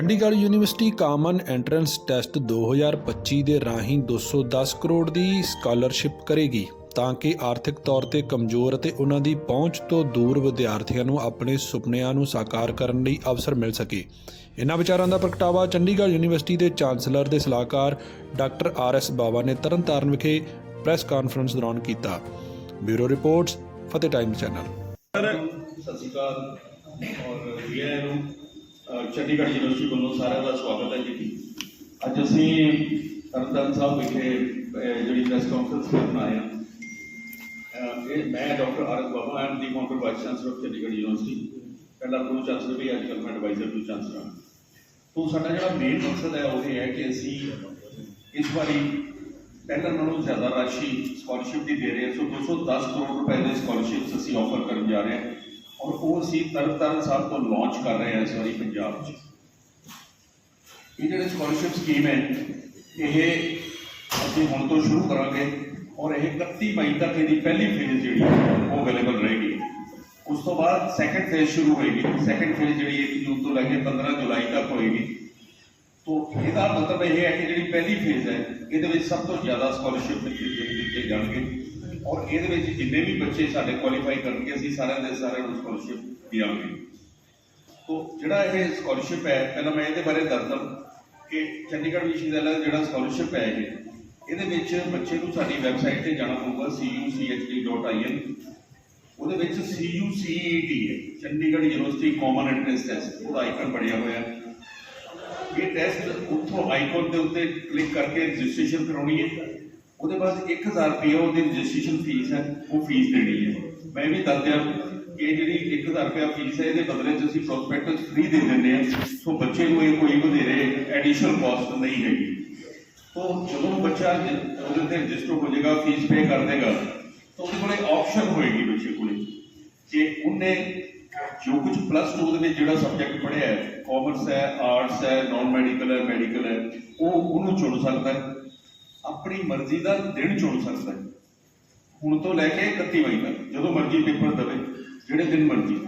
Chandigarh university common entrance test 2025 ਦੇ ਰਾਹੀਂ 210 ਕਰੋੜ ਦੀ scholarship ਕਰੇਗੀ, ਤਾਂ ਕਿ ਆਰਥਿਕ ਤੌਰ ਤੇ ਕਮਜ਼ੋਰ ਅਤੇ ਉਹਨਾਂ ਦੀ ਪਹੁੰਚ ਤੋਂ ਦੂਰ ਵਿਦਿਆਰਥੀਆਂ ਨੂੰ ਆਪਣੇ ਸੁਪਨਿਆਂ ਨੂੰ ਸਾਕਾਰ ਕਰਨ ਲਈ ਅਵਸਰ ਮਿਲ ਸਕੇ। ਇਹਨਾਂ ਵਿਚਾਰਾਂ ਦਾ ਪ੍ਰਗਟਾਵਾ ਚੰਡੀਗੜ੍ਹ ਯੂਨੀਵਰਸਿਟੀ ਦੇ ਚਾਂਸਲਰ ਦੇ ਸਲਾਹਕਾਰ ਡਾਕਟਰ ਆਰ ਐਸ ਬਾਵਾ ਨੇ ਤਰਨਤਾਰਨ ਵਿਖੇ ਪ੍ਰੈਸ ਕਾਨਫਰੰਸ ਦੌਰਾਨ ਕੀਤਾ। Bureau reports, Fateh time channel. Sir ਸਤਿ ਸ਼੍ਰੀ ਅਕਾਲ। ਔਰ ਵੀ ਨੂੰ ਚੰਡੀਗੜ੍ਹ ਯੂਨੀਵਰਸਿਟੀ ਵੱਲੋਂ ਸਾਰਿਆਂ ਦਾ ਸਵਾਗਤ ਹੈ ਜੀ। ਅੱਜ ਅਸੀਂ ਤਰਨਤਾਰਨ ਸਾਹਿਬ ਵਿਖੇ ਜਿਹੜੀ ਪ੍ਰੈਸ ਕਾਨਫਰੰਸ ਕਰਨ ਆਏ ਹਾਂ। ਇਹ ਮੈਂ doctor R S Baba am the counter vice chancellor of Chandigarh university ਪਹਿਲਾਂ ਪ੍ਰੋ ਚਾਂਸਲਰ ਵੀ ਅੱਜ ਕੱਲ੍ਹ ਮੈਂ ਐਡਵਾਈਜ਼ਰ ਟੂ ਚਾਂਸਲਰ ਹਾਂ। ਤੋਂ ਸਾਡਾ ਜਿਹੜਾ ਮੇਨ ਮਕਸਦ ਹੈ, ਉਹ ਇਹ ਹੈ ਕਿ ਅਸੀਂ ਇਸ ਵਾਰੀ ਪਹਿਲਾਂ ਨਾਲੋਂ ਜ਼ਿਆਦਾ ਰਾਸ਼ੀ ਸਕਾਲਰਸ਼ਿਪ ਦੀ ਦੇ ਰਹੇ ਹਾਂ। ਸੋ 210 ਕਰੋੜ ਰੁਪਏ ਦੇ ਸਕਾਲਰਸ਼ਿਪਸ ਅਸੀਂ ਆਫਰ ਕਰਨ ਜਾ ਰਹੇ ਹਾਂ। ਔਰ ਉਹ ਅਸੀਂ ਤਰਨਤਾਰਨ ਸਾਹਿਬ ਤੋਂ ਲਾਂਚ ਕਰ ਰਹੇ ਹਾਂ ਇਸ ਵਾਰੀ ਪੰਜਾਬ 'ਚ। ਇਹ ਜਿਹੜੇ ਸਕਾਲਰਸ਼ਿਪ ਸਕੀਮ ਹੈ। ਇਹ ਅਸੀਂ ਹੁਣ ਤੋਂ ਸ਼ੁਰੂ ਕਰਾਂਗੇ ਔਰ ਇਹ 31 ਮਈ ਤੱਕ ਇਹਦੀ ਪਹਿਲੀ ਫੇਜ਼ ਜਿਹੜੀ ਹੈ, ਉਹ ਅਵੇਲੇਬਲ ਰਹੇਗੀ। ਉਸ ਤੋਂ ਬਾਅਦ ਸੈਕੰਡ ਫੇਜ਼ ਸ਼ੁਰੂ ਹੋਏਗੀ। ਸੈਕੰਡ ਫੇਜ਼ ਜਿਹੜੀ 1 ਜੂਨ ਤੋਂ ਲੈ ਕੇ 15 ਜੁਲਾਈ ਤੱਕ ਹੋਏਗੀ। ਤੋ ਇਹਦਾ ਮਤਲਬ ਇਹ ਹੈ ਕਿ ਜਿਹੜੀ ਪਹਿਲੀ ਫੇਜ਼ ਹੈ, ਇਹਦੇ ਵਿੱਚ ਸਭ ਤੋਂ ਜ਼ਿਆਦਾ ਸਕਾਲਰਸ਼ਿਪ ਦਿੱਤੇ ਜਾਣਗੇ। ਔਰ ਇਹਦੇ ਵਿੱਚ ਜਿੰਨੇ ਵੀ ਬੱਚੇ ਸਾਡੇ ਕੁਆਲੀਫਾਈ ਕਰਨਗੇ, ਅਸੀਂ ਸਾਰਿਆਂ ਦੇ ਸਾਰਿਆਂ ਨੂੰ ਸਕਾਲਰਸ਼ਿਪ ਦਿਆਂਗੇ ਤੋ ਜਿਹੜਾ ਇਹ ਸਕਾਲਰਸ਼ਿਪ ਹੈ, ਪਹਿਲਾਂ ਮੈਂ ਇਹਦੇ ਬਾਰੇ ਦੱਸਦਾ ਕਿ ਚੰਡੀਗੜ੍ਹ ਵਿਸ਼ਵਵਿਦਿਆਲਾ ਦਾ ਜਿਹੜਾ ਸਕਾਲਰਸ਼ਿਪ ਹੈ ਇਹ, ਇਹਦੇ ਵਿੱਚ ਬੱਚੇ ਨੂੰ ਸਾਡੀ ਵੈਬਸਾਈਟ ਤੇ ਜਾਣਾ ਪਊਗਾ cuchd.in ਉਹਦੇ ਵਿੱਚ CUCET ਹੈ, Chandigarh university common entrance test ਉਹਦਾ ਆਈਕਨ ਬਣਿਆ ਹੋਇਆ ਹੈ। ਇਹ ਟੈਸਟ ਉੱਥੋਂ ਆਈਕਨ ਦੇ ਉੱਤੇ ਕਲਿੱਕ ਕਰਕੇ ਰਜਿਸਟ੍ਰੇਸ਼ਨ ਕਰਾਉਣੀ ਹੈ। ਉਹਦੇ ਬਾਅਦ 1000 ਰੁਪਏ ਉਹਦੀ ਰਜਿਸਟ੍ਰੇਸ਼ਨ ਫੀਸ ਹੈ, ਉਹ ਫੀਸ ਦੇਣੀ ਹੈ। ਮੈਂ ਵੀ ਦੱਸ ਦਿਆਂ ਕਿ ਇਹ ਜਿਹੜੀ 1000 ਰੁਪਏ ਫੀਸ ਹੈ, ਇਹਦੇ ਬਦਲੇ 'ਚ ਅਸੀਂ ਪ੍ਰੋਸਪੈਕਟਸ ਫ੍ਰੀ ਦੇ ਦਿੰਦੇ ਹਾਂ। ਸੋ ਬੱਚੇ ਨੂੰ ਇਹ ਕੋਈ ਵਧੇਰੇ ਐਡੀਸ਼ਨਲ ਕਾਸਟ ਨਹੀਂ ਹੈਗੀ। ਤੋ ਜਦੋਂ ਬੱਚਾ ਉਹਦੇ ਤੇ ਰਜਿਸਟਰ ਹੋ ਜਾਏਗਾ ਫੀਸ ਪੇ ਕਰ ਦੇਗਾ, ਤਾਂ ਉਹਦੇ ਕੋਲੇ ਆਪਸ਼ਨ ਹੋਏਗੀ ਬੱਚੇ ਕੋਲੇ ਕਿ ਉਹਨੇ ਜੋ ਕੁਝ ਪਲੱਸ 2 ਦੇ ਵਿੱਚ ਜਿਹੜਾ ਸਬਜੈਕਟ ਪੜ੍ਹਿਆ ਹੈ ਕਾਮਰਸ ਹੈ ਆਰਟਸ ਹੈ ਨਾਨ ਮੈਡੀਕਲ ਹੈ ਮੈਡੀਕਲ ਹੈ, ਉਹ ਉਹਨੂੰ ਚੁਣ ਸਕਦਾ ਹੈ। ਆਪਣੀ ਮਰਜ਼ੀ ਦਾ ਦਿਨ ਚੁਣ ਸਕਦਾ ਹੈ। ਹੁਣ ਤੋਂ ਲੈ ਕੇ 31 ਮਈ ਤੱਕ, ਜਦੋਂ ਮਰਜ਼ੀ ਪੇਪਰ ਦੇਵੇ, ਜਿਹੜੇ ਦਿਨ ਮਰਜ਼ੀ,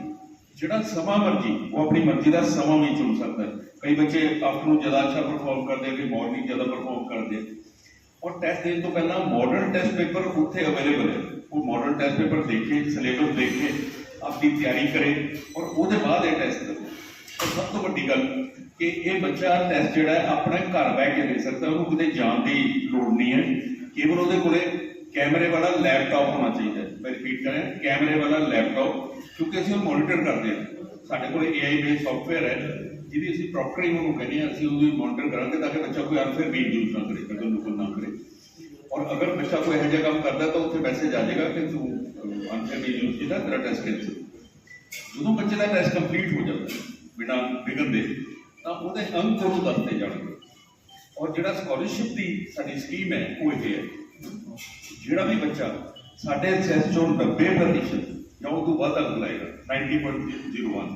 ਜਿਹੜਾ ਸਮਾਂ ਮਰਜ਼ੀ, ਉਹ ਆਪਣੀ ਮਰਜ਼ੀ ਦਾ ਸਮਾਂ ਵੀ ਚੁਣ ਸਕਦਾ ਹੈ। ਕਈ ਬੱਚੇ ਆਫਟਰਨੂਨ ਜ਼ਿਆਦਾ ਅੱਛਾ ਪਰਫਾਰਮ ਕਰਦੇ ਆ ਕਿ ਮਾਰਨਿੰਗ ਜ਼ਿਆਦਾ ਪਰਫਾਰਮ ਕਰਦੇ ਆ। ਔਰ ਟੈਸਟ ਦੇਣ ਤੋਂ ਪਹਿਲਾਂ ਮਾਡਰਨ ਟੈਸਟ ਪੇਪਰ ਉੱਥੇ ਅਵੇਲੇਬਲ ਹੈ। ਉਹ ਮਾਡਰਨ ਟੈਸਟ ਪੇਪਰ ਦੇਖੇ ਸਿਲੇਬਸ ਦੇਖੇ ਆਪਣੀ ਤਿਆਰੀ ਕਰੇ, ਔਰ ਉਹਦੇ ਬਾਅਦ ਇਹ ਟੈਸਟ ਦੇ ਸਭ ਤੋਂ ਵੱਡੀ ਗੱਲ ਕਿ ਇਹ ਬੱਚਾ ਟੈਸਟ ਜਿਹੜਾ ਹੈ ਆਪਣੇ ਘਰ ਬਹਿ ਕੇ ਦੇ ਸਕਦਾ, ਉਹਨੂੰ ਕਿਤੇ ਜਾਣ ਦੀ ਲੋੜ ਨਹੀਂ ਹੈ। ਕੇਵਲ ਉਹਦੇ ਕੋਲੇ ਕੈਮਰੇ ਵਾਲਾ ਲੈਪਟਾਪ ਹੋਣਾ ਚਾਹੀਦਾ ਹੈ। ਮੈਂ ਰਿਪੀਟ ਕਰਾਂ ਕੈਮਰੇ ਵਾਲਾ ਲੈਪਟਾਪ ਕਿਉਂਕਿ ਅਸੀਂ ਉਹ ਮੋਨੀਟਰ ਕਰਦੇ ਹਾਂ। ਸਾਡੇ ਕੋਲ AI ਬੇਸ ਸੌਫਟਵੇਅਰ ਹੈ, ਜਿਹਦੀ ਅਸੀਂ ਪ੍ਰੋਪਰਲੀ ਉਹਨੂੰ ਕਹਿੰਦੇ ਹਾਂ, ਅਸੀਂ ਉਹਦੀ ਮੋਨੀਟਰ ਕਰਾਂਗੇ ਤਾਂ ਕਿ ਬੱਚਾ ਕੋਈ ਅਨਫੇਅਰ ਵੀ ਯੂਜ਼ ਨਾ ਕਰੇ, ਕਦੋਂ ਨੁਕਲ ਨਾ ਕਰੇ। ਔਰ ਅਗਰ ਬੱਚਾ ਕੋਈ ਇਹੋ ਜਿਹਾ ਕੰਮ ਕਰਦਾ ਤਾਂ ਉੱਥੇ ਮੈਸੇਜ ਆ ਜਾਏਗਾ ਕਿ ਤੂੰ ਅਨਫੇਅਰ ਵੀ ਯੂਜ਼ ਕੀਤਾ, ਤੇਰਾ ਟੈਸਟ ਕੈਂਸਲ ਜਦੋਂ ਬੱਚੇ ਦਾ ਟੈਸਟ ਕੰਪਲੀਟ ਹੋ ਜਾਂਦਾ, ਬਿਨਾਂ ਵਿਗਨ ਦੇ ਤਾਂ ਉਹਦੇ ਅੰਕ ਉਹਨੂੰ ਦੱਸਦੇ ਜਾਣਗੇ। ਔਰ ਜਿਹੜਾ ਸਕਾਲਰਸ਼ਿਪ ਦੀ ਸਾਡੀ ਸਕੀਮ ਹੈ, ਉਹ ਇਹ ਹੈ। ਜਿਹੜਾ ਵੀ ਬੱਚਾ ਸਾਡੇ ਐਕਸੈਸ ਚੋਂ 90% ਜਾਂ ਉਹ ਤੋਂ ਵੱਧ ਅੰਕ ਲਾਏਗਾ 90.01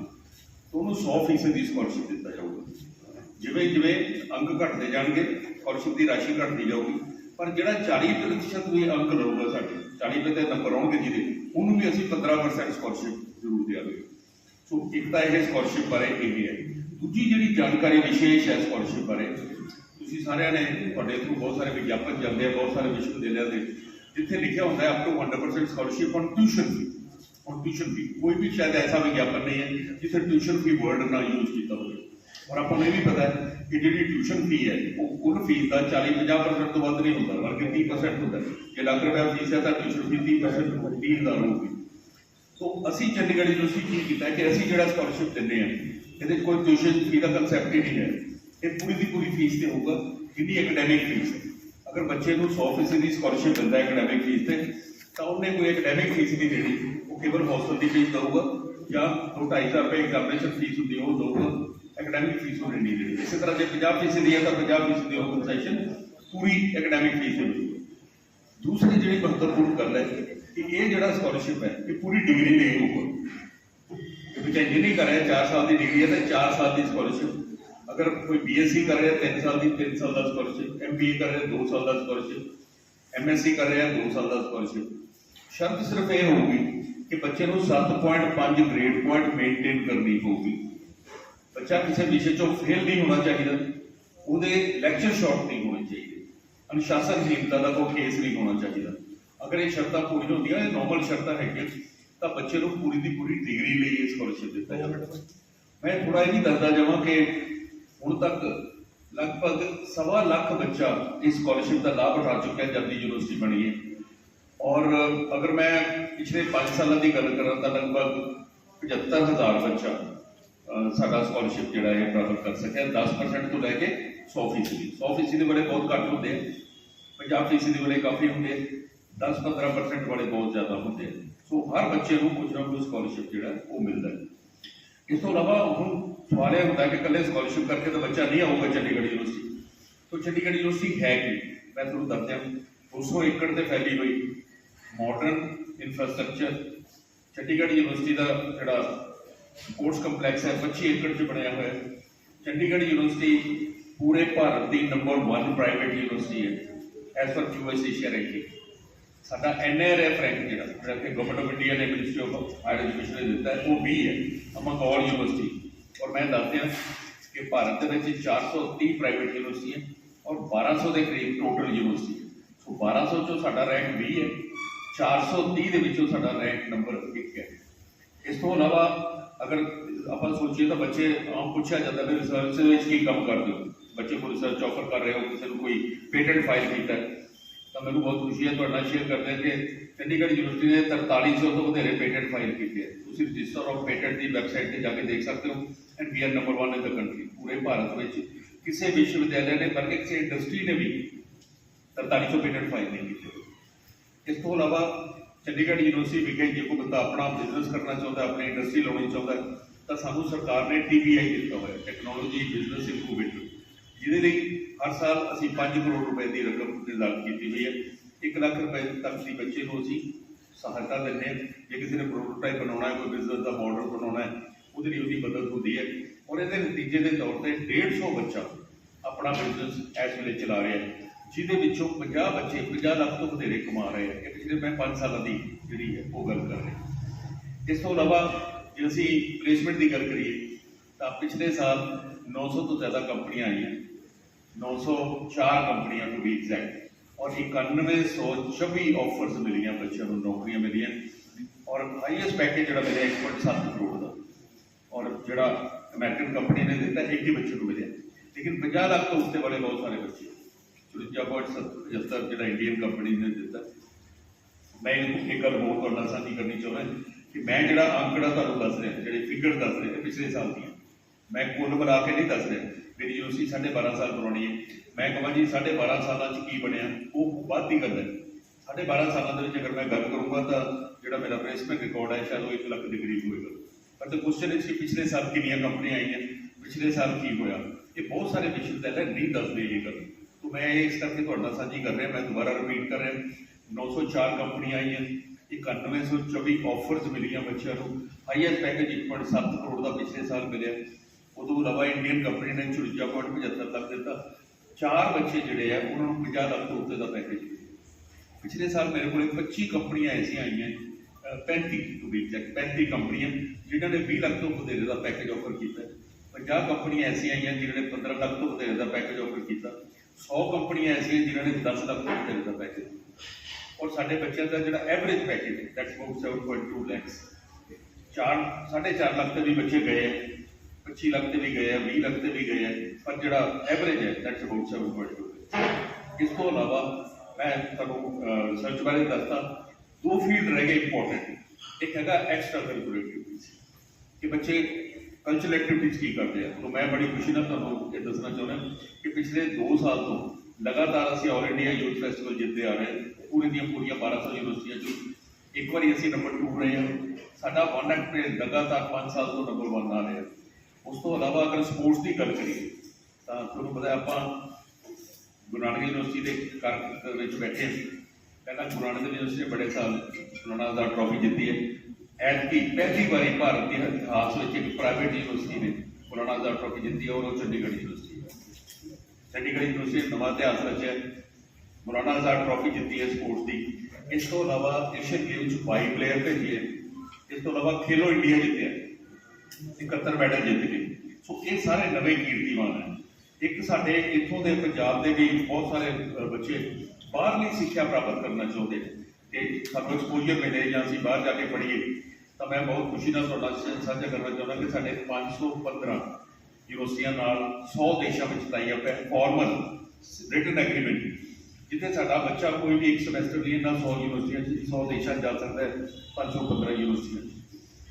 ਤਾਂ ਉਹਨੂੰ 100% ਦੀ ਸਕਾਲਰਸ਼ਿਪ ਦਿੱਤਾ ਜਾਊਗਾ। ਜਿਵੇਂ ਜਿਵੇਂ ਅੰਕ ਘਟਦੇ ਜਾਣਗੇ ਸਕਾਲਰਸ਼ਿਪ ਦੀ ਰਾਸ਼ੀ ਘਟਦੀ ਜਾਊਗੀ, ਪਰ ਜਿਹੜਾ 40% ਵੀ ਅੰਕ ਲਊਗਾ ਸਾਡੇ 40% ਤੇ ਨੰਬਰ ਆਉਣਗੇ ਜਿਹਦੇ, ਉਹਨੂੰ ਵੀ ਅਸੀਂ 15% ਸਕਾਲਰਸ਼ਿਪ ਜ਼ਰੂਰ ਦਿਆਂਗੇ। ਸੋ ਇੱਕ ਤਾਂ ਇਹ ਸਕਾਲਰਸ਼ਿਪ ਬਾਰੇ ਇਹ ਹੈ। ਦੂਜੀ ਜਿਹੜੀ ਜਾਣਕਾਰੀ ਵਿਸ਼ੇਸ਼ ਹੈ ਸਕਾਲਰਸ਼ਿਪ ਬਾਰੇ, ਤੁਸੀਂ ਸਾਰਿਆਂ ਨੇ ਤੁਹਾਡੇ ਥਰੂ ਬਹੁਤ ਸਾਰੇ ਵਿਗਿਆਪਨ ਜਾਂਦੇ ਆ, ਬਹੁਤ ਸਾਰੇ ਵਿਸ਼ਵਵਿਦਿਆਲਿਆਂ ਦੇ ਜਿੱਥੇ ਲਿਖਿਆ ਹੁੰਦਾ ਹੈ up to 100% scholarship on tuition fee on tuition fee ਕੋਈ ਵੀ ਸ਼ਾਇਦ ਐਸਾ ਵਿਗਿਆਪਨ ਨਹੀਂ ਹੈ, ਜਿੱਥੇ ਟਿਊਸ਼ਨ ਫੀ ਵਰਡ ਨਾ ਯੂਜ਼ ਕੀਤਾ ਹੋਵੇ। ਔਰ ਆਪਾਂ ਨੂੰ ਇਹ ਵੀ ਪਤਾ ਹੈ ਕਿ ਜਿਹੜੀ ਟਿਊਸ਼ਨ ਫੀ ਹੈ, ਉਹ ਕੁੱਲ ਫੀਸ ਦਾ 40-50% ਤੋਂ ਵੱਧ ਨਹੀਂ ਹੁੰਦਾ, ਬਲਕਿ 30% ਹੁੰਦਾ ਹੈ। ਜੇ ਲੱਖ ਰੁਪਏ ਫੀਸ ਹੈ ਤਾਂ ਟਿਊਸ਼ਨ ਫੀ 30% 30000 ਹੋਊਗੀ ਸੋ ਅਸੀਂ ਚੰਡੀਗੜ੍ਹ ਯੂਨੀਵਰਸਿਟੀ ਕੀ ਕੀਤਾ ਕਿ ਅਸੀਂ ਜਿਹੜਾ ਸਕਾਲਰਸ਼ਿਪ ਦਿੰਦੇ ਹਾਂ ਇਹਦੇ 'ਚ ਕੋਈ ਟਿਊਸ਼ਨ ਫੀ ਦਾ ਕਨਸੈਪਟ ਹੀ ਨਹੀਂ ਹੈ ਇਹ ਪੂਰੀ ਦੀ ਪੂਰੀ ਫੀਸ ਤੇ ਹੋਊਗਾ ਜਿੰਨੀ ਐਕੈਡੈਮਿਕ ਫੀਸ ਹੈ ਅਗਰ ਬੱਚੇ ਨੂੰ 100% ਦੀ ਸਕਾਲਰਸ਼ਿਪ ਦਿੰਦਾ ਹੈ ਐਕੈਡੈਮਿਕ ਫੀਸ ਤੇ ਤਾਂ ਉਹਨੇ ਕੋਈ ਐਕੈਡੈਮਿਕ ਫੀਸ ਨਹੀਂ ਦੇਣੀ ਉਹ ਕੇਵਲ ਹੌਸਟਲ ਦੀ ਫੀਸ ਦਊਗਾ ਜਾਂ 2-2500 ਰੁਪਏ ਐਗਜ਼ਾਮੀਨੇਸ਼ਨ ਫੀਸ ਹੁੰਦੀ ਹੈ ਉਹ ਦਊਗਾ ਐਕੈਡੈਮਿਕ ਫੀਸ ਉਹਨੇ ਨਹੀਂ ਦੇਣੀ ਇਸੇ ਤਰ੍ਹਾਂ ਜੇ 50% ਦੀ ਹੈ ਤਾਂ 50% ਦੀ ਉਹ ਕੰਸੈਸ਼ਨ ਪੂਰੀ ਐਕੈਡੈਮਿਕ ਫੀਸ ਦੇ ਵਿੱਚ ਦੂਸਰੀ ਜਿਹੜੀ ਮਹੱਤਵਪੂਰਨ ਗੱਲ ਹੈ ਕਿ ਇਹ ਜਿਹੜਾ ਸਕਾਲਰਸ਼ਿਪ ਹੈ ਇਹ ਪੂਰੀ ਡਿਗਰੀ ਦੇ ਹੋਊਗਾ ਕਿ ਬੱਚਾ ਇੰਜੀਨੀਅਰਿੰਗ ਕਰ ਰਿਹਾ 4 ਸਾਲ ਦੀ ਡਿਗਰੀ ਹੈ ਤਾਂ 4 ਸਾਲ ਦੀ ਸਕਾਲਰਸ਼ਿਪ ਅਗਰ ਕੋਈ ਬੀਐਸਸੀ ਕਰ ਰਿਹਾ 3 ਸਾਲ ਦੀ 3 ਸਾਲ ਦਾ ਸਕਾਲਰਸ਼ਿਪ ਐਮਬੀਏ ਕਰ ਰਿਹਾ 2 ਸਾਲ ਦਾ ਸਕਾਲਰਸ਼ਿਪ ਐਮਐਸਸੀ ਕਰ ਰਿਹਾ 2 ਸਾਲ ਦਾ ਸਕਾਲਰਸ਼ਿਪ ਸ਼ਰਤ ਸਿਰਫ ਇਹ ਹੋਊਗੀ ਕਿ ਬੱਚੇ ਨੂੰ 7.5 ਗ੍ਰੇਡ ਪੁਆਇੰਟ ਮੇਨਟੇਨ ਕਰਨੀ ਹੋਊਗੀ। ਬੱਚਾ ਕਿਸੇ ਵਿਸ਼ੇ ਚੋਂ ਫੇਲ ਨਹੀਂ ਹੋਣਾ ਚਾਹੀਦਾ। ਉਹਦੇ ਲੈਕਚਰ ਸ਼ਾਰਟ ਨਹੀਂ ਹੋਣੇ ਚਾਹੀਦੇ। ਅਨੁਸ਼ਾਸਨਹੀਨਤਾ ਦਾ ਕੋਈ ਕੇਸ ਨਹੀਂ ਹੋਣਾ ਚਾਹੀਦਾ। ਅਗਰ ਇਹ ਸ਼ਰਤਾਂ ਪੂਰੀਆਂ ਹੁੰਦੀਆਂ, ਇਹ ਨਾਰਮਲ ਸ਼ਰਤਾਂ ਹੈਗੀਆਂ। ਤਾਂ ਬੱਚੇ ਨੂੰ ਪੂਰੀ ਦੀ ਪੂਰੀ ਡਿਗਰੀ ਲਈ ਇਹ ਸਕਾਲਰਸ਼ਿਪ ਦਿੱਤਾ ਜਾਂਦਾ ਮੈਂ ਥੋੜਾ ਇਹ ਵੀ ਦੱਸਦਾ ਜਾਵਾਂ ਕਿ ਹੁਣ ਤੱਕ ਲਗਭਗ ਸਵਾ ਲੱਖ ਬੱਚਾ ਇਸ ਸਕਾਲਰਸ਼ਿਪ ਦਾ ਲਾਭ ਉਠਾ ਚੁੱਕਿਆ ਜਦ ਦੀ ਯੂਨੀਵਰਸਿਟੀ ਬਣੀ ਹੈ। ਔਰ ਅਗਰ ਮੈਂ ਪਿਛਲੇ 5 ਸਾਲਾਂ ਦੀ ਗੱਲ ਕਰਾਂ ਤਾਂ ਲਗਭਗ 75000 ਬੱਚਾ ਅਹ, ਸਾਡਾ ਸਕਾਲਰਸ਼ਿਪ ਜਿਹੜਾ ਹੈ ਪ੍ਰਾਪਤ ਕਰ ਸਕਿਆ 10% ਤੋਂ ਲੈ ਕੇ 100% ਫੀਸਦੀ। 100% ਫੀਸਦੀ ਦੇ ਬੜੇ ਬਹੁਤ ਘੱਟ ਹੁੰਦੇ ਆ। 50% ਫੀਸਦੀ ਦੇ ਬੜੇ ਕਾਫੀ ਹੁੰਦੇ ਆ। 10-15% ਵਾਲੇ ਬਹੁਤ ਜ਼ਿਆਦਾ ਹੁੰਦੇ ਆ। ਸੋ ਹਰ ਬੱਚੇ ਨੂੰ ਕੁਝ ਨਾ ਕੁਝ ਸਕਾਲਰਸ਼ਿਪ ਜਿਹੜਾ ਉਹ ਮਿਲਦਾ ਹੈ। ਇਸ ਤੋਂ ਇਲਾਵਾ ਹੁਣ ਸਵਾਲ ਇਹ ਹੁੰਦਾ ਕਿ ਇਕੱਲੇ ਸਕਾਲਰਸ਼ਿਪ ਕਰਕੇ ਤਾਂ ਬੱਚਾ ਨਹੀਂ ਆਊਗਾ Chandigarh university. So Chandigarh university ਹੈ ਕੀ? ਮੈਂ ਤੁਹਾਨੂੰ ਦੱਸ ਦਿਆਂ 200 ਏਕੜ ਤੇ ਫੈਲੀ ਹੋਈ ਮਾਡਰਨ ਇਨਫਰਾਸਟ੍ਰਕਚਰ ਚੰਡੀਗੜ੍ਹ ਯੂਨੀਵਰਸਿਟੀ ਦਾ ਜਿਹੜਾ ਸਪੋਰਟਸ ਕੰਪਲੈਕਸ ਹੈ 25 ਏਕੜ 'ਚ ਬਣਿਆ ਹੋਇਆ ਹੈ। ਚੰਡੀਗੜ੍ਹ ਯੂਨੀਵਰਸਿਟੀ ਪੂਰੇ ਭਾਰਤ ਦੀ ਨੰਬਰ 1 ਪ੍ਰਾਈਵੇਟ ਯੂਨੀਵਰਸਿਟੀ ਹੈ as per QS Asia ranking ਸਾਡਾ ਐਨਆਰਐਫ ਰੈਂਕ ਜਿਹੜਾ ਜਿਹੜਾ ਕਿ ਗਵਰਨਮੈਂਟ ਆਫ ਇੰਡੀਆ ਨੇ ਮਿਨਿਸਟਰੀ ਆਫ ਹਾਇਰ ਐਜੂਕੇਸ਼ਨ ਨੇ ਦਿੱਤਾ ਹੈ ਉਹ 20 ਹੈ ਅਮੰਗ ਆਲ ਯੂਨੀਵਰਸਿਟੀ ਔਰ ਮੈਂ ਦੱਸ ਦਿਆਂ ਕਿ ਭਾਰਤ ਦੇ ਵਿੱਚ 430 ਪ੍ਰਾਈਵੇਟ ਯੂਨੀਵਰਸਿਟੀ ਹੈ ਔਰ 1200 ਦੇ ਕਰੀਬ ਟੋਟਲ ਯੂਨੀਵਰਸਿਟੀ ਹੈ ਸੋ 1200 ਚੋਂ ਸਾਡਾ ਰੈਂਕ 20 ਹੈ 430 ਦੇ ਵਿੱਚੋਂ ਸਾਡਾ ਰੈਂਕ ਨੰਬਰ 1 ਹੈ ਇਸ ਤੋਂ ਇਲਾਵਾ ਅਗਰ ਆਪਾਂ ਸੋਚੀਏ ਤਾਂ ਬੱਚੇ ਆਮ ਪੁੱਛਿਆ ਜਾਂਦਾ ਵੀ ਰਿਸਰਚ ਦੇ ਵਿੱਚ ਕੀ ਕੰਮ ਕਰਦੇ ਹੋ ਬੱਚੇ ਕੋਈ ਰਿਸਰਚ ਆਫਰ ਕਰ ਰਹੇ ਹੋ ਕਿਸੇ ਨੂੰ ਕੋਈ ਪੇਟੈਂਟ ਫਾਈਲ ਕੀਤਾ ਹੈ, ਤਾਂ ਮੈਨੂੰ ਬਹੁਤ ਖੁਸ਼ੀ ਹੈ ਤੁਹਾਡੇ ਨਾਲ ਸ਼ੇਅਰ ਕਰਦੇ ਹਾਂ ਕਿ ਚੰਡੀਗੜ੍ਹ ਯੂਨੀਵਰਸਿਟੀ ਨੇ 4300 ਤੋਂ ਵਧੇਰੇ ਪੇਟੈਂਟ ਫਾਈਲ ਕੀਤੇ ਹੈ। ਤੁਸੀਂ ਰਜਿਸਟਰ ਆਫ ਪੇਟੈਂਟ ਦੀ ਵੈਬਸਾਈਟ ਤੇ ਜਾ ਕੇ ਦੇਖ ਸਕਦੇ ਹੋ and we are number 1 in the country ਪੂਰੇ ਭਾਰਤ ਵਿੱਚ ਕਿਸੇ ਵਿਸ਼ਵ ਵਿਦਿਆਲਿਆ ਨੇ ਬਲਕਿ ਕਿਸੇ ਇੰਡਸਟਰੀ ਨੇ ਵੀ 4300 ਪੇਟੈਂਟ ਫਾਈਲ ਨਹੀਂ ਕੀਤੇ। ਇਸ ਤੋਂ ਇਲਾਵਾ ਚੰਡੀਗੜ੍ਹ ਯੂਨੀਵਰਸਿਟੀ ਵਿਖੇ ਜੇ ਕੋਈ ਬੰਦਾ ਆਪਣਾ ਬਿਜ਼ਨਸ ਕਰਨਾ ਚਾਹੁੰਦਾ, ਆਪਣੀ ਇੰਡਸਟਰੀ ਲਾਉਣੀ ਚਾਹੁੰਦਾ, ਤਾਂ ਸਾਨੂੰ ਸਰਕਾਰ ਨੇ ਟੀਬੀਆਈ ਦਿੱਤਾ ਹੋਇਆ ਟੈਕਨੋਲੋਜੀ ਬਿਜ਼ਨਸ ਇਨਕੂਬੇਟਰ ਜਿਹਦੇ ਲਈ ਹਰ ਸਾਲ ਅਸੀਂ 5 ਕਰੋੜ ਰੁਪਏ ਦੀ ਰਕਮ ਨਿਰਧਾਰਿਤ ਕੀਤੀ ਹੋਈ ਹੈ। 1 ਲੱਖ ਰੁਪਏ ਤੱਕ ਦੀ ਬੱਚੇ ਨੂੰ ਅਸੀਂ ਸਹਾਇਤਾ ਦਿੰਦੇ ਹਾਂ। ਜੇ ਕਿਸੇ ਨੇ ਪ੍ਰੋਟੋਟਾਈਪ ਬਣਾਉਣਾ ਹੈ, ਕੋਈ ਬਿਜ਼ਨਸ ਦਾ ਮਾਡਲ ਬਣਾਉਣਾ ਹੈ, ਉਹਦੇ ਲਈ ਉਹਦੀ ਮਦਦ ਹੁੰਦੀ ਹੈ। ਔਰ ਇਹਦੇ ਨਤੀਜੇ ਦੇ ਤੌਰ ਤੇ 150 ਬੱਚਾ ਆਪਣਾ ਬਿਜ਼ਨਸ ਇਸ ਵੇਲੇ ਚਲਾ ਰਿਹਾ ਹੈ, ਜਿਹਦੇ ਵਿੱਚੋਂ 50 ਬੱਚੇ 50 ਲੱਖ ਤੋਂ ਵਧੇਰੇ ਕਮਾ ਰਹੇ ਹੈ। ਇਹ ਪਿਛਲੇ ਮੈਂ 5 ਸਾਲਾਂ ਦੀ ਜਿਹੜੀ ਹੈ, ਉਹ ਗੱਲ ਕਰ ਰਿਹਾ ਇਸ ਤੋਂ ਇਲਾਵਾ ਜੇ ਅਸੀਂ ਪਲੇਸਮੈਂਟ ਦੀ ਗੱਲ ਕਰੀਏ, ਤਾਂ ਪਿਛਲੇ ਸਾਲ 900 ਤੋਂ ਜ਼ਿਆਦਾ ਕੰਪਨੀਆਂ ਆਈਆਂ। 904 ਕੰਪਨੀਆਂ ਨੂੰ ਵੀ ਐਗਜ਼ੈਕਟ ਔਰ 9126 ਆਫਰਸ ਮਿਲੀਆਂ ਬੱਚਿਆਂ ਨੂੰ ਨੌਕਰੀਆਂ ਮਿਲੀਆਂ ਔਰ ਹਾਈਐਸਟ ਪੈਕੇਜ ਜਿਹੜਾ ਮਿਲਿਆ 1.7 ਕਰੋੜ ਦਾ ਔਰ ਜਿਹੜਾ ਅਮਰੀਕਨ ਕੰਪਨੀ ਨੇ ਦਿੱਤਾ ਇੱਕ ਹੀ ਬੱਚੇ ਨੂੰ ਮਿਲਿਆ ਲੇਕਿਨ 50 ਲੱਖ ਤੋਂ ਉੱਤੇ ਵਾਲੇ ਬਹੁਤ ਸਾਰੇ ਬੱਚੇ 54.75 ਜਿਹੜਾ ਇੰਡੀਅਨ ਕੰਪਨੀ ਨੇ ਦਿੱਤਾ ਮੈਂ ਇਹਨੂੰ ਇੱਕ ਗੱਲ ਹੋਰ ਤੁਹਾਡੇ ਨਾਲ ਸਾਂਝੀ ਕਰਨੀ ਚਾਹੁੰਦਾ ਕਿ ਮੈਂ ਜਿਹੜਾ ਅੰਕੜਾ ਤੁਹਾਨੂੰ ਦੱਸ ਰਿਹਾ ਜਿਹੜੇ ਫਿਗਰ ਦੱਸ ਰਿਹਾ ਇਹ ਪਿਛਲੇ ਸਾਲ ਦੀ ਹੈ। ਮੈਂ ਕੁੱਲ ਮਿਲਾ ਕੇ ਨਹੀਂ ਦੱਸ ਰਿਹਾ ਮੇਰੀ ਯੂਨੀਵਰਸਿਟੀ 12.5 ਸਾਲ ਪੁਰਾਣੀ ਹੈ। ਮੈਂ ਕਹਾਂ ਜੀ 12.5 ਸਾਲਾਂ 'ਚ ਕੀ ਬਣਿਆ, ਉਹ ਬਾਅਦ ਦੀ ਗੱਲ ਹੈ। 12.5 ਸਾਲਾਂ ਦੇ ਵਿੱਚ ਅਗਰ ਮੈਂ ਗੱਲ ਕਰੂੰਗਾ ਤਾਂ ਜਿਹੜਾ ਮੇਰਾ ਪਲੇਸਮੈਂਟ ਰਿਕਾਰਡ ਹੈ, ਸ਼ਾਇਦ ਉਹ 1 ਲੱਖ ਦੇ ਕਰੀਬ ਹੋਏਗਾ। ਪਰ ਤਾਂ ਕੁਸ਼ਚਨ ਇਸ ਕਿ ਪਿਛਲੇ ਸਾਲ ਕਿੰਨੀਆਂ ਕੰਪਨੀਆਂ ਆਈਆਂ, ਪਿਛਲੇ ਸਾਲ ਕੀ ਹੋਇਆ? ਇਹ ਬਹੁਤ ਸਾਰੇ ਵਿਸ਼ਵਵਿਦਿਆਲੇ ਨਹੀਂ ਦੱਸਦੇ ਇਹ ਗੱਲ। ਤੋਂ ਮੈਂ ਇਸ ਕਰਕੇ ਤੁਹਾਡਾ ਸਾਂਝੀ ਕਰ ਰਿਹਾ, ਮੈਂ ਦੁਬਾਰਾ ਰਿਪੀਟ ਕਰ ਰਿਹਾ। 904 ਕੰਪਨੀਆਂ ਆਈਆਂ 9124 ਆਫਰਸ ਮਿਲੀਆਂ ਬੱਚਿਆਂ ਨੂੰ। ਹਾਈਐਸਟ ਪੈਕੇਜ 1.7 ਕਰੋੜ ਦਾ ਪਿਛਲੇ ਸਾਲ ਮਿਲਿਆ। ਉਦੋਂ ਇਲਾਵਾ ਇੰਡੀਅਨ ਕੰਪਨੀ ਨੇ 54.75 ਲੱਖ ਦਿੱਤਾ। ਚਾਰ ਬੱਚੇ ਜਿਹੜੇ ਆ, ਉਹਨਾਂ ਨੂੰ 50 ਲੱਖ ਤੋਂ ਉੱਤੇ ਦਾ ਪੈਕੇਜ ਪਿਛਲੇ ਸਾਲ ਮੇਰੇ ਕੋਲ 25 ਕੰਪਨੀਆਂ ਐਸੀਆਂ ਆਈਆਂ, ਅਹ 35 ਤੋਂ ਵੀ ਐਗਜ਼ੈਕਟ 35 ਕੰਪਨੀਆਂ, ਜਿਨ੍ਹਾਂ ਨੇ 20 ਲੱਖ ਤੋਂ ਵਧੇਰੇ ਦਾ ਪੈਕੇਜ ਆਫਰ ਕੀਤਾ। 50 ਕੰਪਨੀਆਂ ਐਸੀਆਂ ਆਈਆਂ, ਜਿਨ੍ਹਾਂ ਨੇ 15 ਲੱਖ ਤੋਂ ਵਧੇਰੇ ਦਾ ਪੈਕੇਜ ਆਫਰ ਕੀਤਾ। 100 ਕੰਪਨੀਆਂ ਐਸੀਆਂ, ਜਿਨ੍ਹਾਂ ਨੇ 10 ਲੱਖ ਤੋਂ ਵਧੇਰੇ ਦਾ ਪੈਕੇਜ ਔਰ ਸਾਡੇ ਬੱਚਿਆਂ ਦਾ ਜਿਹੜਾ ਐਵਰੇਜ ਪੈਕੇਜ ਹੈ ਦੈਟਸ ਅਬਾਊਟ 7.2 ਲੈਕਸ ਚਾਰ 4.5 ਲੱਖ ਤੇ ਵੀ ਬੱਚੇ ਗਏ ਹੈ 25 ਲੱਖ ਤੇ ਵੀ ਗਏ ਹੈ 20 ਲੱਖ ਤੇ ਵੀ ਗਏ ਹੈ ਪਰ ਜਿਹੜਾ ਐਵਰੇਜ ਹੈ ਦੈਟਸ ਅਬਾਊਟ 7.2 ਇਸ ਤੋਂ ਇਲਾਵਾ ਮੈਂ ਤੁਹਾਨੂੰ ਰਿਸਰਚ ਬਾਰੇ ਦੱਸਦਾ, ਦੋ ਫੀਲਡ ਰਹਿ ਗਏ ਇੰਪੋਰਟੈਂਟ ਇੱਕ ਹੈਗਾ ਐਕਸਟਰਾ ਕਰਿਕੂਲਰ ਐਕਟੀਵਿਟੀਜ਼ ਕਿ ਬੱਚੇ ਕਲਚਰਲ ਐਕਟੀਵਿਟੀਜ਼ ਕੀ ਕਰਦੇ ਆ? ਤਾਂ ਮੈਂ ਬੜੀ ਖੁਸ਼ੀ ਨਾਲ ਤੁਹਾਨੂੰ ਇਹ ਦੱਸਣਾ ਚਾਹੁੰਦਾ ਕਿ ਪਿਛਲੇ 2 ਸਾਲ ਤੋਂ ਲਗਾਤਾਰ ਅਸੀਂ ਆਲ ਇੰਡੀਆ ਯੂਥ ਫੈਸਟੀਵਲ ਜਿੱਤਦੇ ਆ ਰਹੇ ਹਾਂ। ਪੂਰੇ ਦੀਆਂ ਪੂਰੀਆਂ 1200 ਯੂਨੀਵਰਸਿਟੀਆਂ ਚੋਂ ਇੱਕ ਵਾਰੀ ਅਸੀਂ ਨੰਬਰ 2 ਰਹੇ ਹਾਂ। ਸਾਡਾ ਵਨ ਐਕਟ ਤੇ ਲਗਾਤਾਰ 5 ਸਾਲ ਤੋਂ ਨੰਬਰ 1 ਆ ਰਿਹਾ ਉਸ ਤੋਂ ਇਲਾਵਾ ਅਗਰ ਸਪੋਰਟਸ ਦੀ ਗੱਲ ਕਰੀਏ, ਤਾਂ ਤੁਹਾਨੂੰ ਪਤਾ ਆਪਾਂ ਗੁਰੂ ਨਾਨਕ ਯੂਨੀਵਰਸਿਟੀ ਦੇ ਘਰ ਵਿੱਚ ਬੈਠੇ ਹਾਂ। ਪਹਿਲਾਂ ਗੁਰੂ ਨਾਨਕ ਯੂਨੀਵਰਸਿਟੀ ਨੇ ਬੜੇ ਸਾਲ ਗੁਰੂ ਨਾਨਕ ਦਾ ਟਰੋਫੀ ਜਿੱਤੀ ਹੈ। ਐਤਕੀ ਪਹਿਲੀ ਵਾਰੀ ਭਾਰਤ ਦੇ ਇਤਿਹਾਸ ਵਿੱਚ ਇੱਕ ਪ੍ਰਾਈਵੇਟ ਯੂਨੀਵਰਸਿਟੀ ਨੇ ਗੁਰੂ ਨਾਨਕ ਦਾ ਟਰੋਫੀ ਜਿੱਤੀ ਹੈ ਔਰ ਉਹ ਚੰਡੀਗੜ੍ਹ ਯੂਨੀਵਰਸਿਟੀ ਹੈ। ਚੰਡੀਗੜ੍ਹ ਯੂਨੀਵਰਸਿਟੀ ਨਵਾਂ ਇਤਿਹਾਸ ਰਚਿਆ ਹੈ। ਗੁਰੂ ਦਾ ਟਰੋਫੀ ਜਿੱਤੀ ਹੈ ਸਪੋਰਟਸ ਦੀ। ਇਸ ਤੋਂ ਇਲਾਵਾ ਏਸ਼ੀਅਨ ਗੇਮ ਚ 22 ਪਲੇਅਰ ਭੇਜੇ ਇਸ ਤੋਂ ਇਲਾਵਾ ਖੇਲੋ ਇੰਡੀਆ ਜਿੱਤਿਆ 71 ਮੈਡਲ ਜਿੱਤ ਕੇ ਸੋ ਇਹ ਸਾਰੇ ਨਵੇਂ ਕੀਰਤੀਮਾਨ ਹੈ ਇੱਕ ਸਾਡੇ ਇੱਥੋਂ ਦੇ ਪੰਜਾਬ ਦੇ ਵੀ ਬਹੁਤ ਸਾਰੇ ਬੱਚੇ ਬਾਹਰਲੀ ਸਿੱਖਿਆ ਪ੍ਰਾਪਤ ਕਰਨਾ ਚਾਹੁੰਦੇ ਨੇ। ਤੇ ਸਾਨੂੰ ਐਕਸਪੋਜ਼ਰ ਮਿਲੇ ਜਾਂ ਅਸੀਂ ਬਾਹਰ ਜਾ ਕੇ ਪੜ੍ਹੀਏ, ਤਾਂ ਮੈਂ ਬਹੁਤ ਖੁਸ਼ੀ ਨਾਲ ਤੁਹਾਡਾ ਸਾਂਝਾ ਕਰਨਾ ਚਾਹੁੰਦਾ ਕਿ ਸਾਡੇ 515 ਯੂਨੀਵਰਸਿਟੀਆਂ ਨਾਲ 100 ਦੇਸ਼ਾਂ ਵਿੱਚ ਟਾਈ ਆਪਾਂ ਹੈ ਫਾਰਮਲ ਰਿਟਨ ਐਗਰੀਮੈਂਟ ਜਿੱਥੇ ਸਾਡਾ ਬੱਚਾ ਕੋਈ ਵੀ ਇੱਕ ਸਮੈਸਟਰ ਲਈ ਨਾ 100 ਯੂਨੀਵਰਸਿਟੀਆਂ 'ਚ 100 ਦੇਸ਼ਾਂ 'ਚ ਜਾ ਸਕਦਾ ਹੈ 515 ਯੂਨੀਵਰਸਿਟੀਆਂ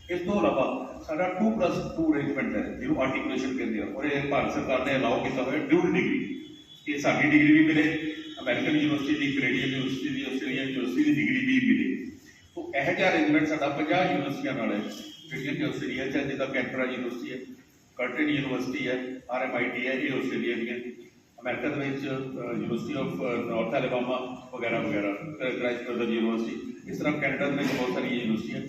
'ਚ। ਇਸ ਤੋਂ ਇਲਾਵਾ ਸਾਡਾ 2+2 ਅਰੇਂਜਮੈਂਟ ਹੈ ਜਿਹਨੂੰ ਆਰਟੀਕੂਲੇਸ਼ਨ ਕਹਿੰਦੇ ਆ ਔਰ ਇਹ ਭਾਰਤ ਸਰਕਾਰ ਨੇ ਅਲਾਉ ਕੀਤਾ ਹੋਇਆ ਡਿਊਲ ਡਿਗਰੀ ਇਹ ਸਾਡੀ ਡਿਗਰੀ ਵੀ ਮਿਲੇ ਅਮਰੀਕਨ ਯੂਨੀਵਰਸਿਟੀ ਦੀ ਕੈਨੇਡੀਅਨ ਯੂਨੀਵਰਸਿਟੀ ਦੀ ਆਸਟ੍ਰੇਲੀਅਨ ਯੂਨੀਵਰਸਿਟੀ ਦੀ ਡਿਗਰੀ ਵੀ ਮਿਲੇ ਤੋ ਇਹ ਜਿਹਾ ਅਰੇਂਜਮੈਂਟ ਸਾਡਾ 50 ਯੂਨੀਵਰਸਿਟੀਆਂ ਨਾਲ ਹੈ ਜਿਹੜੀਆਂ ਕਿ ਆਸਟ੍ਰੇਲੀਆ 'ਚ ਹੈ ਜਿੱਦਾਂ ਕੈਂਟਰਾ ਯੂਨੀਵਰਸਿਟੀ ਹੈ ਕਰਟਨ ਯੂਨੀਵਰਸਿਟੀ ਹੈ ਆਰਐਮਆਈਟੀ ਹੈ ਇਹ ਆਸਟ੍ਰੇਲੀਆ ਦੀ ਹੈ ਅਮਰੀਕਾ ਦੇ ਵਿੱਚ ਯੂਨੀਵਰਸਿਟੀ ਆਫ ਨਾਰਥ ਐਲਬਾਮਾ ਵਗੈਰਾ ਵਗੈਰਾ ਕ੍ਰਾਈਸਟ ਬ੍ਰਦਰ ਯੂਨੀਵਰਸਿਟੀ ਇਸ ਤਰ੍ਹਾਂ ਕੈਨੇਡਾ ਦੇ ਵਿੱਚ ਬਹੁਤ ਸਾਰੀਆਂ ਯੂਨੀਵਰਸਿਟੀਆਂ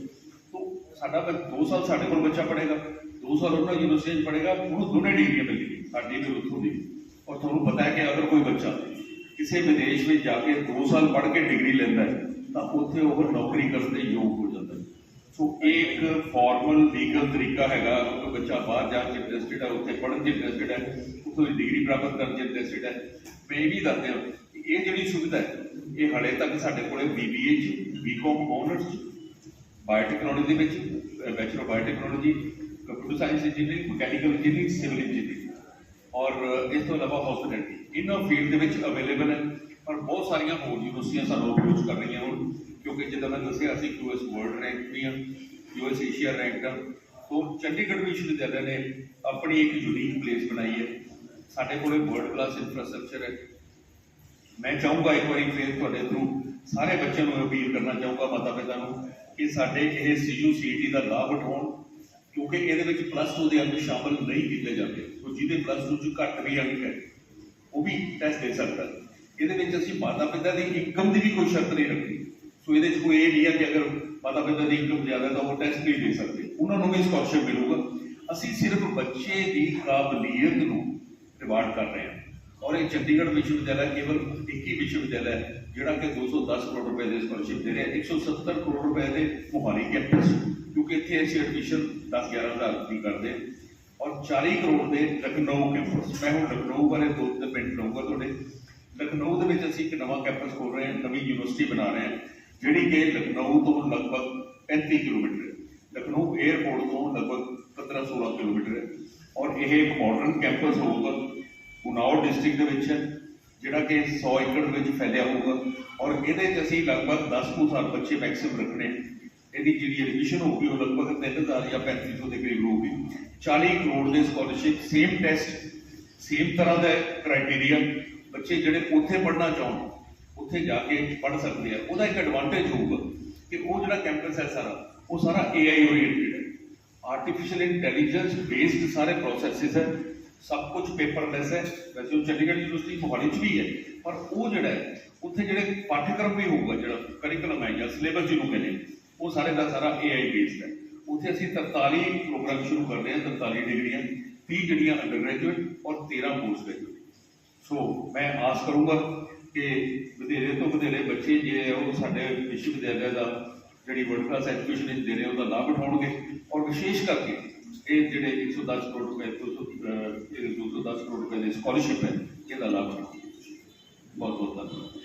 ਸਾਡਾ ਤਾਂ 2 ਸਾਲ ਸਾਡੇ ਕੋਲ ਬੱਚਾ ਪੜ੍ਹੇਗਾ 2 ਸਾਲ ਉਹਨਾਂ ਯੂਨੀਵਰਸਿਟੀ 'ਚ ਪੜ੍ਹੇਗਾ ਉਹਨੂੰ ਦੋਨੇ ਡਿਗਰੀਆਂ ਮਿਲਣਗੀਆਂ, ਸਾਡੀ ਵੀ ਉੱਥੋਂ ਦੀ। ਔਰ ਤੁਹਾਨੂੰ ਪਤਾ ਹੈ ਕਿ ਅਗਰ ਕੋਈ ਬੱਚਾ ਕਿਸੇ ਵਿਦੇਸ਼ ਵਿੱਚ ਜਾ ਕੇ 2 ਸਾਲ ਪੜ੍ਹ ਕੇ ਡਿਗਰੀ ਲੈਂਦਾ ਹੈ, ਤਾਂ ਉੱਥੇ ਉਹ ਨੌਕਰੀ ਕਰਨ ਦੇ ਯੋਗ ਹੋ ਜਾਂਦਾ ਹੈ। ਸੋ ਇਹ ਇੱਕ ਫਾਰਮਲ ਲੀਗਲ ਤਰੀਕਾ ਹੈਗਾ ਕੋਈ ਬੱਚਾ ਬਾਹਰ ਜਾਣ ਚ ਇੰਟਰਸਟਿਡ ਹੈ, ਉੱਥੇ ਪੜ੍ਹਨ ਚ ਇੰਟਰਸਟਿਡ ਹੈ, ਉੱਥੋਂ ਦੀ ਡਿਗਰੀ ਪ੍ਰਾਪਤ ਕਰਨ ਚ ਇੰਟਰਸਟਿਡ ਹੈ। ਮੈਂ ਇਹ ਵੀ ਦੱਸਦੇ ਹਾਂ ਇਹ ਜਿਹੜੀ ਸੁਵਿਧਾ ਹੈ, ਇਹ ਹਲੇ ਤੱਕ ਸਾਡੇ ਕੋਲੇ ਬੀਬੀਏ ਚ ਬੀਕਾਮ ਆਨਰਸ ਚ ਬਾਇਓਟੈਕਨੋਲੋਜੀ ਦੇ ਵਿੱਚ bachelor of biotechnology computer science engineering mechanical engineering civil engineering ਔਰ ਇਸ ਤੋਂ ਇਲਾਵਾ ਹਸਪੀਟੈਲਿਟੀ ਇਹਨਾਂ ਫੀਲਡ ਦੇ ਵਿੱਚ ਅਵੇਲੇਬਲ ਹੈ, ਪਰ ਬਹੁਤ ਸਾਰੀਆਂ ਹੋਰ ਯੂਨੀਵਰਸਿਟੀਆਂ ਸਾਨੂੰ ਅਪਰੋਚ ਕਰ ਰਹੀਆਂ ਹੁਣ, ਕਿਉਂਕਿ ਜਿੱਦਾਂ ਮੈਂ ਦੱਸਿਆ, ਅਸੀਂ ਯੂਐਸ ਵਰਲਡ ਰੈਂਕ ਵੀ ਹਾਂ ਯੂਐਸ ਏਸ਼ੀਆ ਰੈਂਕ ਹਾਂ ਤੋਂ ਚੰਡੀਗੜ੍ਹ ਵਿਸ਼ਵਵਿਦਿਆਲਿਆ ਨੇ ਆਪਣੀ ਇੱਕ ਯੂਨੀਕ ਪਲੇਸ ਬਣਾਈ ਹੈ। ਸਾਡੇ ਕੋਲੇ ਵਰਲਡ ਕਲਾਸ ਇਨਫਰਾਸਟ੍ਰਕਚਰ ਹੈ। ਮੈਂ ਚਾਹੂੰਗਾ ਇੱਕ ਵਾਰੀ ਫੇਰ ਤੁਹਾਡੇ ਥਰੂ ਸਾਰੇ ਬੱਚਿਆਂ ਨੂੰ ਅਪੀਲ ਕਰਨਾ ਚਾਹੂੰਗਾ ਮਾਤਾ ਪਿਤਾ ਨੂੰ। ਕਿ ਸਾਡੇ ਇਹ ਸੀਯੂ ਦਾ ਲਾਭ ਉਠਾਉਣ, ਕਿਉਂਕਿ ਇਹਦੇ ਵਿੱਚ ਪਲੱਸ 2 ਦੇ ਅੰਕ ਸ਼ਾਮਲ ਨਹੀਂ ਕੀਤੇ ਜਾਂਦੇ। ਸੋ ਜਿਹਦੇ ਪਲੱਸ 2 ਚ ਘੱਟ ਵੀ ਅੰਕ ਹੈ, ਉਹ ਵੀ ਟੈਸਟ ਦੇ ਸਕਦਾ ਇਹਦੇ ਵਿੱਚ ਅਸੀਂ ਮਾਤਾ ਪਿਤਾ ਦੀ ਇਨਕਮ ਦੀ ਵੀ ਕੋਈ ਸ਼ਰਤ ਨਹੀਂ ਰੱਖੀ। ਸੋ ਇਹਦੇ ਵਿੱਚ ਕੋਈ ਇਹ ਨਹੀਂ ਹੈ ਕਿ ਅਗਰ ਮਾਤਾ ਪਿਤਾ ਦੀ ਇਨਕਮ ਜ਼ਿਆਦਾ ਤਾਂ ਉਹ ਟੈਸਟ ਨਹੀਂ ਦੇ ਸਕਦੇ। ਉਹਨਾਂ ਨੂੰ ਵੀ ਸਕਾਲਰਸ਼ਿਪ ਮਿਲੂਗਾ। ਅਸੀਂ ਸਿਰਫ ਬੱਚੇ ਦੀ ਕਾਬਲੀਅਤ ਨੂੰ ਰਿਵਾਰਡ ਕਰ ਰਹੇ ਹਾਂ। ਔਰ ਇਹ ਚੰਡੀਗੜ੍ਹ ਵਿਸ਼ਵ ਵਿਸ਼ਵਵਿਦਿਆਲਾ ਕੇਵਲ ਇੱਕ ਹੀ ਵਿਸ਼ਵਵਿਦਿਆਲਾ ਹੈ। ਜਿਹੜਾ ਕਿ 210 ਕਰੋੜ ਰੁਪਏ ਦੇ ਸਕਾਲਰਸ਼ਿਪ ਦੇ ਰਿਹਾ ਹੈ 170 ਕਰੋੜ ਰੁਪਏ ਦੇ ਮੋਹਾਲੀ ਕੈਂਪਸ ਕਿਉਂਕਿ ਇੱਥੇ ਅਸੀਂ ਐਡਮਿਸ਼ਨ 10 11000 ਦੀ ਕਰਦੇ ਹਾਂ। ਔਰ 40 ਕਰੋੜ ਦੇ ਲਖਨਊ ਕੈਂਪਸ ਮੈਂ ਹੁਣ ਲਖਨਊ ਬਾਰੇ ਦੋ ਤਿੰਨ ਮਿੰਟ ਲਊਂਗਾ ਤੁਹਾਡੇ। ਲਖਨਊ ਦੇ ਵਿੱਚ ਅਸੀਂ ਇੱਕ ਨਵਾਂ ਕੈਂਪਸ ਖੋਲ ਰਹੇ ਹਾਂ, ਨਵੀਂ ਯੂਨੀਵਰਸਿਟੀ ਬਣਾ ਰਹੇ ਹਾਂ, ਜਿਹੜੀ ਕਿ ਲਖਨਊ ਤੋਂ ਲਗਭਗ 35 ਕਿਲੋਮੀਟਰ ਹੈ। ਲਖਨਊ 에ਅਰਪੋਰਟ ਤੋਂ ਲਗਭਗ 15 16 ਕਿਲੋਮੀਟਰ ਹੈ। ਔਰ ਇਹ ਇੱਕ ਮਾਡਰਨ ਕੈਂਪਸ ਹੋਊਗਾ ਉਨਾਓ ਡਿਸਟ੍ਰਿਕਟ ਦੇ ਵਿੱਚ ਹੈ। ਜਿਹੜਾ ਕਿ 100 ਏਕੜ ਵਿੱਚ ਫੈਲਿਆ ਹੋਊਗਾ ਔਰ ਇਹਦੇ 'ਚ ਅਸੀਂ ਲਗਭਗ 10 ਕੁ ਸਾਲ ਬੱਚੇ ਮੈਕਸਿਮਮ ਰੱਖਣੇ ਇਹਦੀ ਜਿਹੜੀ ਐਡਮਿਸ਼ਨ ਹੋਊਗੀ ਉਹ ਲਗਭਗ 3000 ਜਾਂ 3500 ਦੇ ਕਰੀਬ ਹੋਊਗੀ। 40 ਕਰੋੜ ਦੇ ਸਕਾਲਰਸ਼ਿਪ ਸੇਮ ਟੈਸਟ ਸੇਮ ਤਰ੍ਹਾਂ ਦਾ ਕ੍ਰਾਈਟੇਰੀਆ ਬੱਚੇ ਜਿਹੜੇ ਉੱਥੇ ਪੜ੍ਹਨਾ ਚਾਹਣ, ਉੱਥੇ ਜਾ ਕੇ ਪੜ੍ਹ ਸਕਦੇ ਆ। ਉਹਦਾ ਇੱਕ ਐਡਵਾਂਟੇਜ ਹੋਊਗਾ ਕਿ ਉਹ ਜਿਹੜਾ ਕੈਂਪਸ ਹੈ ਸਾਰਾ, ਉਹ ਸਾਰਾ AI ਓਰੀਐਂਟਡ ਹੈ। ਆਰਟੀਫੀਸ਼ੀਅਲ ਇੰਟੈਲੀਜੈਂਸ ਬੇਸਡ ਸਾਰੇ ਪ੍ਰੋਸੈਸਸ ਹੈ। ਸਭ ਕੁਝ ਪੇਪਰਲੈਸ ਹੈ। ਵੈਸੇ ਉਹ ਚੰਡੀਗੜ੍ਹ ਯੂਨੀਵਰਸਿਟੀ ਮੋਹਾਲੀ ਚ ਵੀ ਹੈ। ਪਰ ਉਹ ਜਿਹੜਾ ਹੈ ਉੱਥੇ ਜਿਹੜੇ ਪਾਠ్యਕ੍ਰਮ ਵੀ ਹੋਊਗਾ ਜਿਹੜਾ ਕਰਿਕੂਲਮ ਹੈ ਜਾਂ ਸਿਲੇਬਸ ਜਿਹਨੂੰ ਕਹਿੰਦੇ ਨੇ, ਉਹ ਸਾਰੇ ਦਾ ਸਾਰਾ AI ਬੇਸਡ ਹੈ। ਉੱਥੇ ਅਸੀਂ 43 ਪ੍ਰੋਗਰਾਮ ਸ਼ੁਰੂ ਕਰ ਰਹੇ ਹਾਂ 43 ਡਿਗਰੀਆਂ 30 ਜਿਹੜੀਆਂ ਅੰਡਰ ਗ੍ਰੈਜੂਏਟ ਔਰ 13 ਪੋਸਟ ਗ੍ਰੈਜੂਏਟ ਸੋ ਮੈਂ ਆਸ ਕਰੂੰਗਾ ਕਿ ਵਧੇਰੇ ਤੋਂ ਵਧੇਰੇ ਬੱਚੇ ਜਿਹੜੇ ਉਹ ਸਾਡੇ ਵਿਸ਼ਵ ਵਿਦਿਆਲਿਆ ਦਾ ਜਿਹੜੀ ਵਰਲਡ ਕਲਾਸ ਐਜੂਕੇਸ਼ਨ ਦੇ ਰਹੇ ਉਹਦਾ ਲਾਭ ਉਠਾਉਣਗੇ। ਔਰ ਵਿਸ਼ੇਸ਼ ਕਰਕੇ ਇਹ ਜਿਹੜੇ 110 ਕਰੋੜ ਰੁਪਏ 200 ਅਹ, ਇਹ 210 ਕਰੋੜ ਰੁਪਏ ਦੀ ਸਕਾਲਰਸ਼ਿਪ ਹੈ ਇਹਦਾ ਲਾਭ ਉਠਾਉਣਗੇ ਬਹੁਤ ਬਹੁਤ